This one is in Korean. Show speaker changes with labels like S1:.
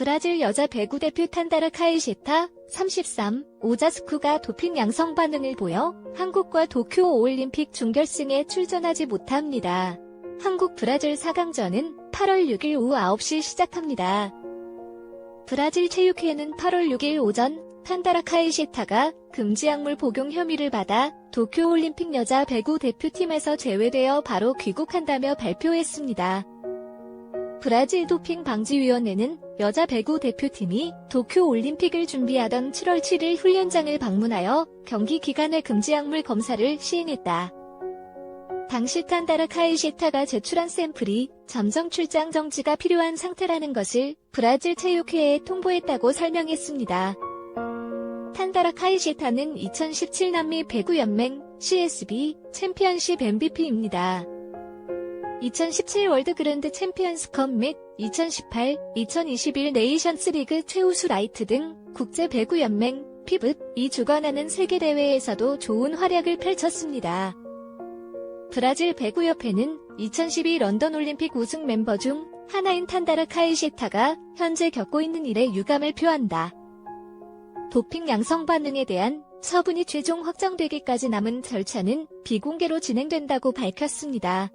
S1: 브라질 여자 배구 대표 탄다라 카이시타 33 오자스쿠가 도핑 양성 반응을 보여 한국과 도쿄 올림픽 준결승에 출전하지 못합니다. 한국 브라질 4강전은 8월 6일 오후 9시 시작합니다. 브라질 체육회는 8월 6일 오전 탄다라 카이시타가 금지 약물 복용 혐의를 받아 도쿄올림픽 여자 배구 대표팀에서 제외되어 바로 귀국한다며 발표했습니다. 브라질 도핑 방지위원회는 여자 배구 대표팀이 도쿄 올림픽을 준비하던 7월 7일 훈련장을 방문하여 경기 기간의 금지 약물 검사를 시행했다. 당시 탄다라 카이시타가 제출한 샘플이 점정 출장 정지가 필요한 상태라는 것을 브라질 체육회에 통보했다고 설명했습니다. 탄다라 카이시타는 2017 남미 배구 연맹 CSB 챔피언십 MVP입니다. 2017 월드 그랜드 챔피언스컵 및 2018, 2021 네이션스 리그 최우수 라이트 등 국제 배구 연맹 피붓 이 주관하는 세계 대회에서도 좋은 활약을 펼쳤습니다. 브라질 배구협회는 2012 런던 올림픽 우승 멤버 중 하나인 탄다라 카이시타가 현재 겪고 있는 일에 유감을 표한다. 도핑 양성 반응에 대한 처분이 최종 확정되기까지 남은 절차는 비공개로 진행된다고 밝혔습니다.